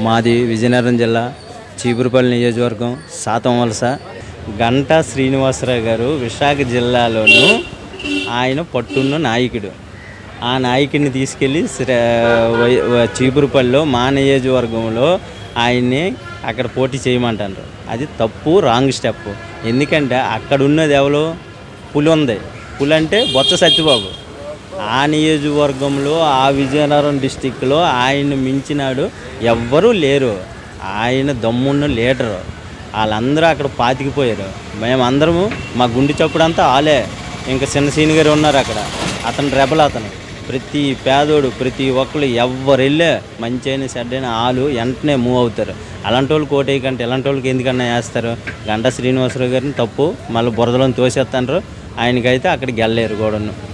మాది విజయనగరం జిల్లా చీపురుపల్లి నియోజకవర్గం సాతం వలస. గంటా శ్రీనివాసరావు గారు విశాఖ జిల్లాలోను ఆయన పట్టున్న నాయకుడు. ఆ నాయకుడిని తీసుకెళ్ళి శ్రీ- వై- చీపురుపల్లిలో మా నియోజకవర్గంలో ఆయన్ని అక్కడ పోటీ చేయమంటారు. అది తప్పు రాంగ్ స్టెప్ ఎందుకంటే అక్కడ ఉన్నది ఎవరో? పులి ఉంది. పులి అంటే బొత్స సత్యబాబు. ఆ నియోజకవర్గంలో ఆ విజయనగరం డిస్టిక్లో ఆయన మించినాడు ఎవ్వరూ లేరు. ఆయన దమ్మున్న లీడరు. వాళ్ళందరూ అక్కడ పాతికిపోయారు. మేమందరము మా గుండె చప్పుడంతా ఆలే. ఇంకా చిన్న సీని గారు ఉన్నారు అక్కడ. అతను రెబల్ అతను. ప్రతి పేదోడు ప్రతి ఒక్కరు ఎవరు వెళ్ళే మంచి అయిన చెడ్డ ఆలు వెంటనే మూవ్ అవుతారు. అలాంటి వాళ్ళు కోటేయకంటే ఇలాంటి వాళ్ళకి ఎందుకన్నా వేస్తారు? గంటా శ్రీనివాసరావు గారిని తప్పు మళ్ళీ బురదలను తోసేస్తారు ఆయనకైతే అక్కడికి గెల్లేరు గోడను.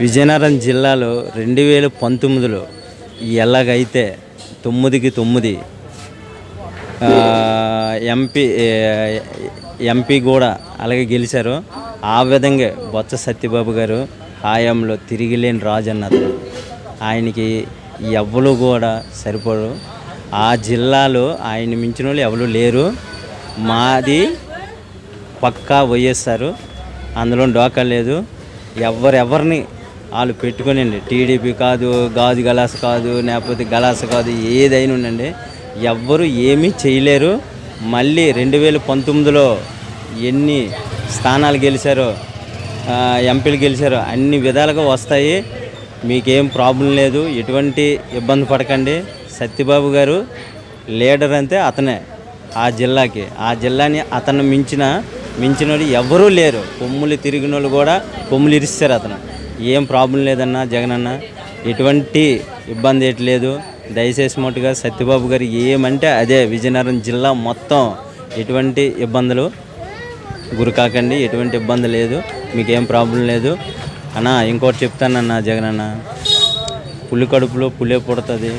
విజయనగరం జిల్లాలో రెండు వేల పంతొమ్మిదిలో ఎలాగైతే తొమ్మిదికి తొమ్మిది ఎంపీ ఎంపీ కూడా అలాగే గెలిచారు ఆ విధంగా బొత్స సత్యబాబు గారు హాయంలో తిరిగిలేని రాజు అన్నారు ఆయనకి ఎవ్వరు కూడా సరిపడు ఆ జిల్లాలో ఆయన మించిన వాళ్ళు ఎవరు లేరు. మాది పక్కా వైఎస్ఆర్. అందులో డోకా లేదు. ఎవరెవరిని వాళ్ళు పెట్టుకునండి. టీడీపీ కాదు గాజు గలాస కాదు లేకపోతే గలాస కాదు ఏదైనా ఉండండి. ఎవ్వరు ఏమీ చేయలేరు. మళ్ళీ రెండు వేల పంతొమ్మిదిలో ఎన్ని స్థానాలు గెలిచారో ఎంపీలు గెలిచారో అన్ని విధాలుగా వస్తాయి. మీకేం ప్రాబ్లం లేదు. ఎటువంటి ఇబ్బంది పడకండి. సత్యబాబు గారు లీడర్ అంతే అతనే. ఆ జిల్లాకి. ఆ జిల్లాని అతను మించిన మించినోడు ఎవరూ లేరు. కొమ్ములు తిరిగిన వాళ్ళు కూడా కొమ్ములు ఇరిస్తారు అతను. ఏం ప్రాబ్లం లేదన్నా జగన్ అన్న ఎటువంటి ఇబ్బంది ఏటి లేదు. దయచేసి మటుగా సత్యబాబు గారు ఏమంటే అదే విజయనగరం జిల్లా మొత్తం ఎటువంటి ఇబ్బందులు గురికాకండి ఎటువంటి ఇబ్బంది లేదు. మీకేం ప్రాబ్లం లేదు. అన్నా ఇంకోటి చెప్తానన్న జగన్ అన్న. పులి కడుపులో పులే పుడుతుంది.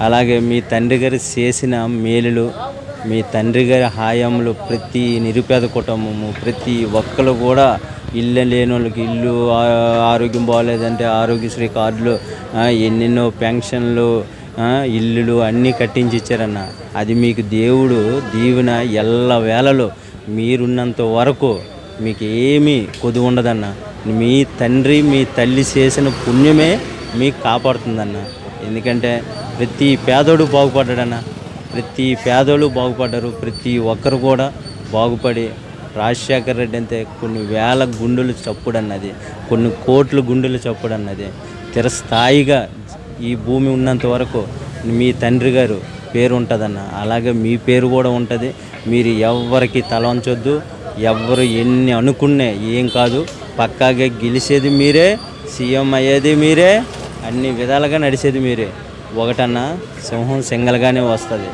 అలాగే మీ తండ్రి గారు చేసిన మేలులు మీ తండ్రి గారి హాయంలో ప్రతి నిరుపేద కుటుంబము ప్రతి ఒక్కరు కూడా ఇల్లు లేని వాళ్ళకి ఇల్లు ఆరోగ్యం బాగాలేదంటే ఆరోగ్యశ్రీ కార్డులు ఎన్నెన్నో పెన్షన్లు ఇల్లులు అన్నీ కట్టించి ఇచ్చారన్న. అది మీకు దేవుడు దీవెన ఎల్ల వేళలో మీరున్నంత వరకు మీకు ఏమీ కొద్దు ఉండదన్న. మీ తండ్రి మీ తల్లి చేసిన పుణ్యమే మీకు కాపాడుతుందన్న. ఎందుకంటే ప్రతి పేదోడు బాగుపడ్డాడన్న. ప్రతి పేదోళ్ళు బాగుపడ్డారు ప్రతి ఒక్కరు కూడా బాగుపడి రాజశేఖర రెడ్డి అంటే కొన్ని వేల గుండెలు చప్పుడన్నది కొన్ని కోట్ల గుండెలు చప్పుడన్నది. తిరస్థాయిగా ఈ భూమి ఉన్నంత వరకు మీ తండ్రి గారు పేరు ఉంటుందన్న. అలాగే మీ పేరు కూడా ఉంటుంది. మీరు ఎవరికి తలవంచొద్దు ఎవరు ఎన్ని అనుకునే ఏం కాదు. పక్కాగా గెలిచేది మీరే సీఎం అయ్యేది మీరే అన్ని విధాలుగా నడిచేది మీరే. ఒకటన్నా సింహం సింగల్గానే వస్తుంది.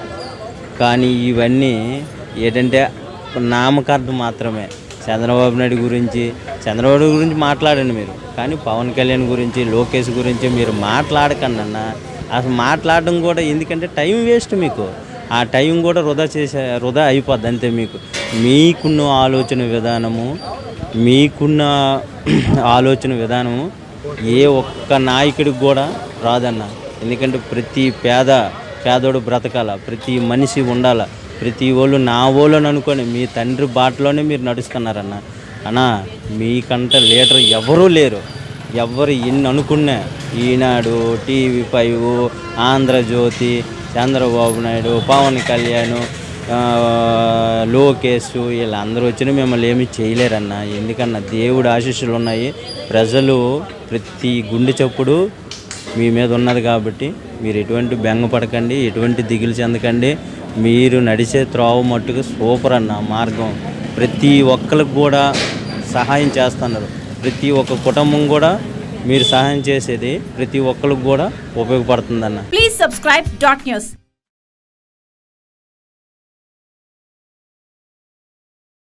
కానీ ఇవన్నీ ఏంటంటే నామకార్థం మాత్రమే. చంద్రబాబు నాయుడు గురించి చంద్రబాబు గురించి మాట్లాడండి మీరు. కానీ పవన్ కళ్యాణ్ గురించి లోకేష్ గురించి మీరు మాట్లాడకండి అన్న అసలు మాట్లాడడం కూడా ఎందుకంటే టైం వేస్ట్ మీకు. ఆ టైం కూడా వృధా చేసే వృధా అయిపోద్ది అంతే మీకు. మీకున్న ఆలోచన విధానము మీకున్న ఆలోచన విధానము ఏ ఒక్క నాయకుడికి కూడా రాదన్న. ఎందుకంటే ప్రతి పేద పేదోడు బ్రతకాల ప్రతి మనిషి ఉండాల ప్రతి వాళ్ళు నా వాళ్ళని అనుకొని మీ తండ్రి బాటలోనే మీరు నడుస్తున్నారన్న. అన్నా మీకంట లీడర్ ఎవరూ లేరు. ఎవరు ఎన్ని అనుకున్నా ఈనాడు టీవీ ఫైవ్ ఆంధ్రజ్యోతి చంద్రబాబు నాయుడు పవన్ కళ్యాణ్ లోకేష్ వీళ్ళందరూ వచ్చిన మిమ్మల్ని ఏమి చేయలేరన్న. ఎందుకన్నా దేవుడు ఆశీస్సులు ఉన్నాయి. ప్రజలు ప్రతి గుండె చప్పుడు మీ మీద ఉన్నది కాబట్టి మీరు ఎటువంటి బెంగ పడకండి ఎటువంటి దిగులు చెందకండి. మీరు నడిచే త్రోవ మట్టుకు సూపర్ అన్న మార్గం. ప్రతి ఒక్కరికి కూడా సహాయం చేస్తున్నారు. ప్రతి ఒక్క కుటుంబం కూడా మీరు సహాయం చేసేది ప్రతి ఒక్కరికి కూడా ఉపయోగపడుతుందన్న. Please subscribe dot news